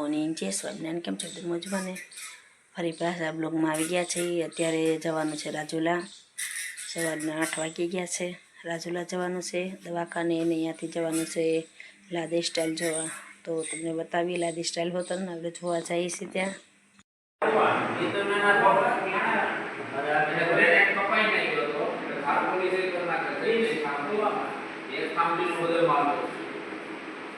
Morning જય સ્વામિનારાયણ કેમ છો, તો મજબાને ફરી પાછા બ્લોગમાં આવી ગયા છે. અત્યારે જવાનું છે રાજુલા. સવારના આઠ વાગી ગયા છે. રાજુલા જવાનું છે. દવાખાને અને અહીંયાથી જવાનું છે. લાદી સ્ટાઇલ જોવા. તો તમને બતાવી લાદી સ્ટાઇલ હોતન આપણે જોવા જઈએ છીએ ત્યાં.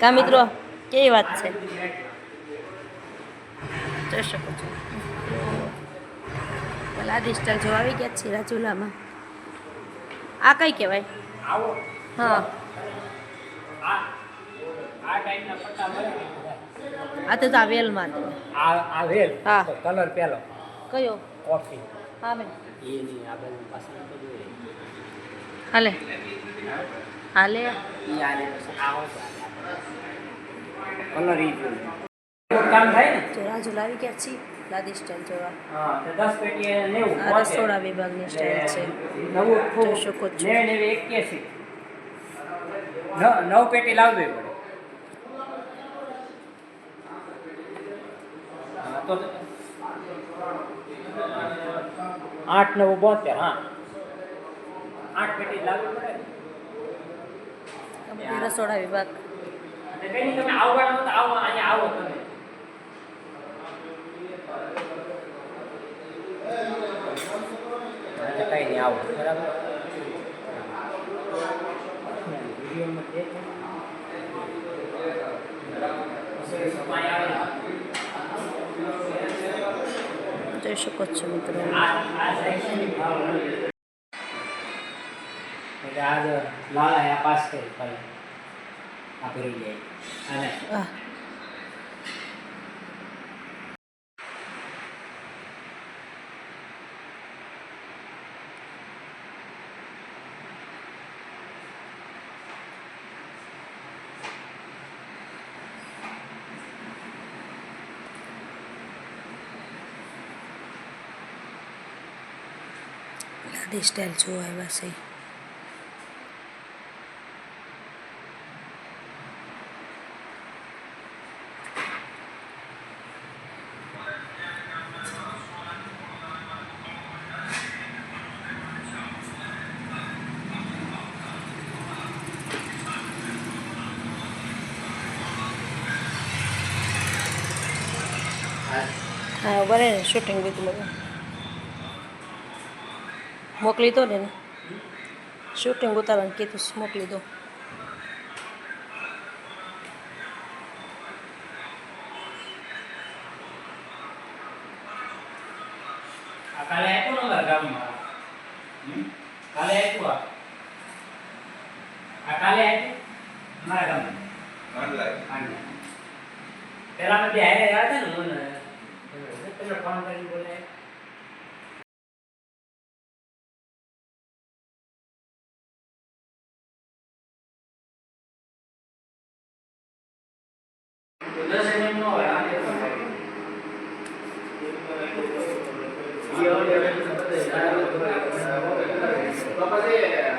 કા મિત્રો કેવી વાત છે? જોઈ શકો છો. લાદી સ્ટાઇલ જો આવી ગયા છે રાજુલામાં. આ કઈ કહેવાય? હા. આ તો આ વેલમાં આ વેલ? હા. કલર પેલો. કયો? કોફી. હા બેન. એની આ પસંદ હાલે. હાલે. આવો કલર ઈ જોઈ કામ થાય ને? લાદી સ્ટાઇલ જોવા. હા તો પેટી નેવું આ રસોડા વિભાગની સ્ટાઇલ છે. નવું જોઈ શકો છો. નેવે નેવે એક્યાસી નવ પેટી લાવવી પડે. તો આઠ નવ બોતેર હા. આઠ પેટી લાવવી પડે રસોડા વિભાગ. અને બેન તમે આવવાના તો આવો અહીંયા આવો તમે. એટલે કઈ નહીં આવો. બરાબર? જોઈ શકો છો મિત્રો. એટલે આજ લાલા પાસ કરી આ ભરી અને સ્ટાઇલ જોવા આવ્યા છે હા બરે ને શૂટિંગ બીજું બધું મોકલી દો ને શૂટિંગ ઉતારવાનું કીધું મોકલી દો. કાલે આપ્યું ને ગામમાં? કાલે આપ્યું આ? આ કાલે આપ્યું? અમારા ગામમાં? પેલા બે હારે હતા ને મને ってのカウンタリングね。Bapak sih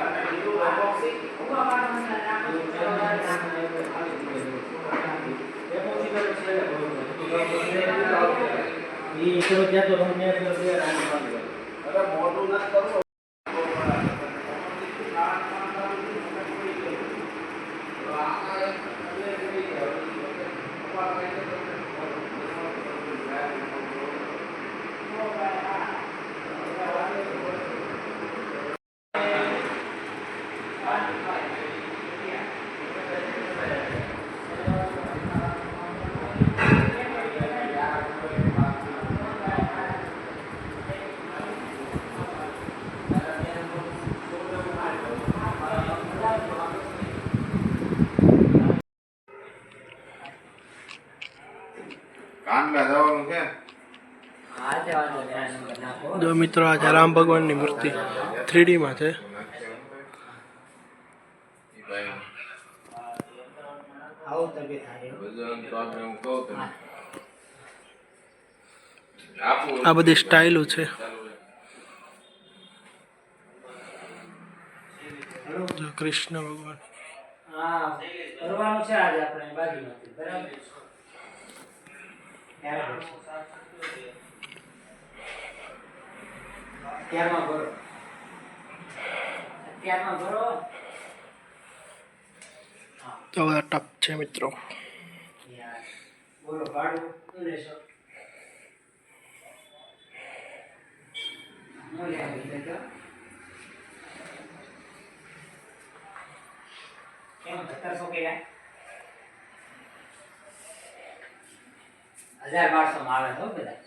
એ ત્યાં તો તમે જો મિત્રો આજે રામ ભગવાનની મૂર્તિ થ્રીડીમાં છે. આ બધી સ્ટાઇલો છે. જો કૃષ્ણ ભગવાન. હા કરવાનું છે આજે આપણે બાજુમાંથી બરાબર. અત્યારમાં ભરો. અત્યારમાં ભરો. તો બધા ટપ છે મિત્રો. બોલો ભાડું શું લેશો? હું આવી લેજો કેમ સત્તરસો કર્યા હજાર બારસો માં આવે તો બધા.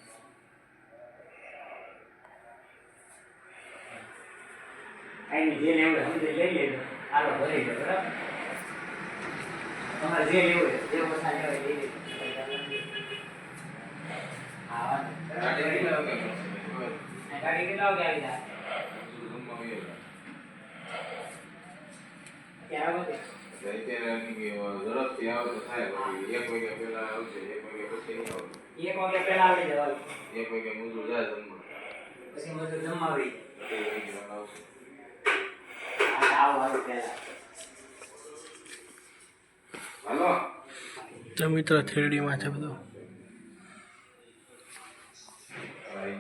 કાંઈ જે લેવું સમજી લઈ લેજો ભરી લો બરાબર? તમારે જે લેવું જે ઓછા લેવા લઈ લેજો. ગાડી કેટલા વાગે આવી જાય? રૂમમાં હોય ઝડપથી આવે તો થાય એક વાગ્યા પહેલા આવશે એક વાગ્યા પછી નહીં એક વાગે પહેલા આવી જવાનું. એક વાગ્યા મજૂર જાય જમવા પછી મજૂર જમાવી બે વાગ્યા આવશે આવો આવો પહેલા. હાલો. તો મિત્રો થ્રીડીમાં છે બધું? આવી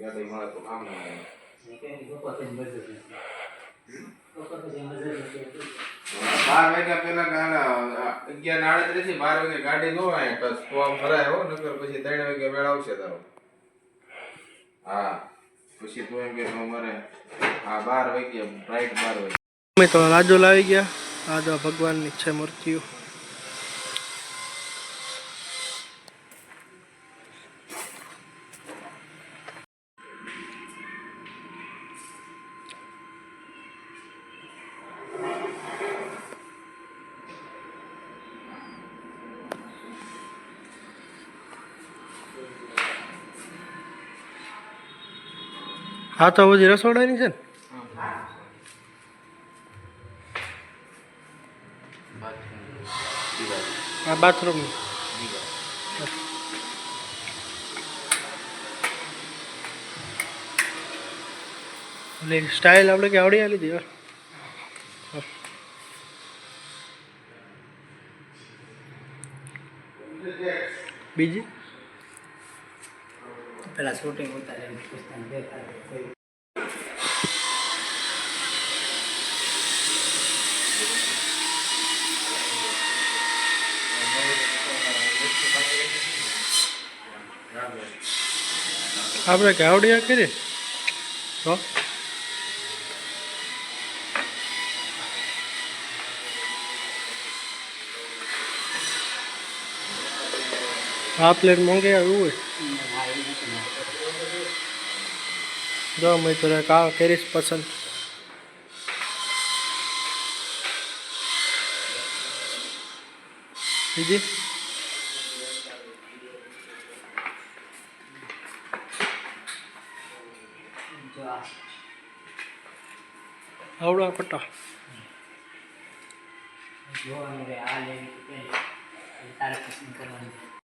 ગાડી મળે તો કામ ના આવે બાર વાગ્યા પહેલા અગિયાર આડત્રીસથી બાર વાગે ગાડી નો આવે, તો આમ ભરાય હો, નકર પછી ત્રણ વાગે વેળ આવશે તારો. હા, પછી તું એમ કે અમારે હા બાર વાગ્યા બ્રાઇટ બાર વાગે તો રાજોલ આવી ગયા. આ ભગવાનની છે મૂર્તિઓ. હા, તો બધી રસોડાની છે ને. આ બાથરૂમ એટલે સ્ટાઇલ આપણે કે આવડી આલી દીધી બીજી? પેલા શૂટિંગ ઉતારે પૂછતા દેખાડે આપણે કાવડિયા આવડી આ કરી તો આ પ્લેટ મોંઘી આવ્યું હોય જો મિત્રો તો કા કરીશ પસંદ. બીજી? આવડો કટો જો આ લેવી તારે પસંદ કરવાની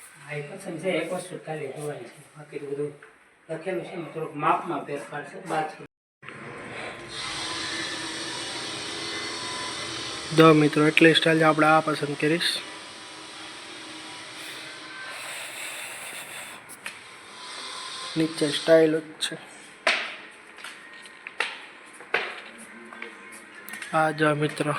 જો મિત્રો એટલી સ્ટાઇલ આપણે આ પસંદ કરીશ. નીચે સ્ટાઇલ જ છે. આ જો મિત્રો.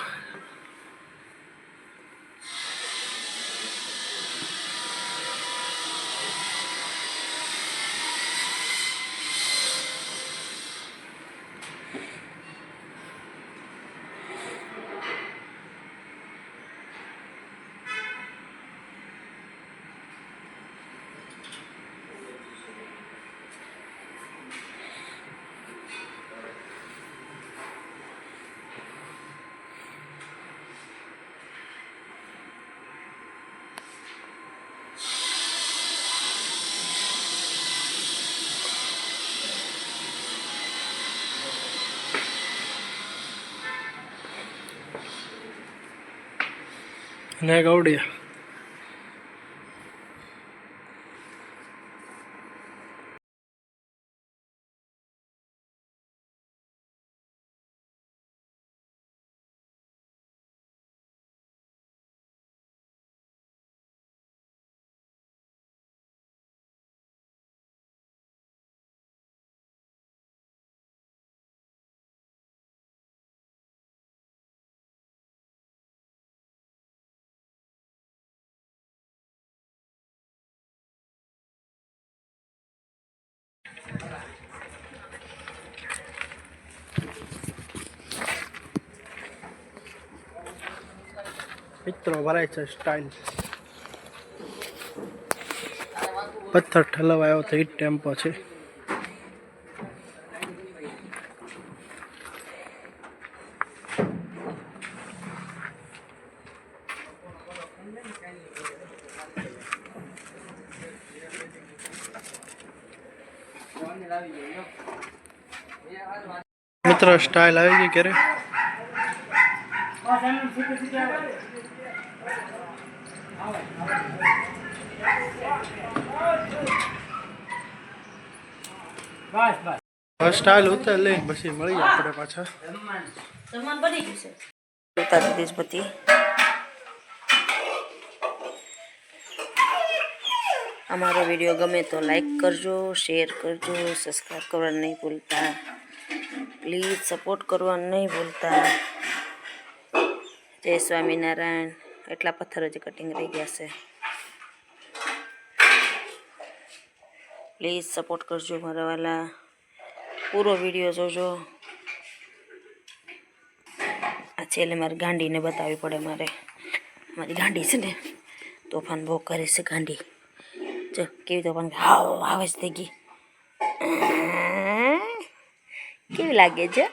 અને એક મિત્રો, ભરાય છે સ્ટાઇલ પથ્થર ઠલવાયો તો હીટ ટેમ્પો છે. મિત્રો સ્ટાઇલ આવી ગઈ ક્યારે બસ સ્ટાઇલ ઉતાર લઈને પછી મળી આપણે પાછા. જમવાનું જમવાનું બની ગયું છે. ઉતારી દીધીશ બધી. અમારો વીડિયો ગમે તો લાઈક કરજો શેર કરજો સબસ્ક્રાઈબ કરવાનું નહીં ભૂલતા. પ્લીઝ સપોર્ટ કરવાનું નહીં ભૂલતા. જય સ્વામિનારાયણ. એટલા પથ્થરો હજી કટિંગ રહી ગયા છે. પ્લીઝ સપોર્ટ કરજો મારા વાલા. પૂરો વીડિયો જોજો. આ છેલ્લે મારે ગાંડીને બતાવવી પડે મારે. મારી ગાંડી છે ને, તોફાન બહુ કરે છે ગાંડી. જો, કેવી તોફાન હાવ આવે જ થઈ ગઈ. કેવી લાગે છે?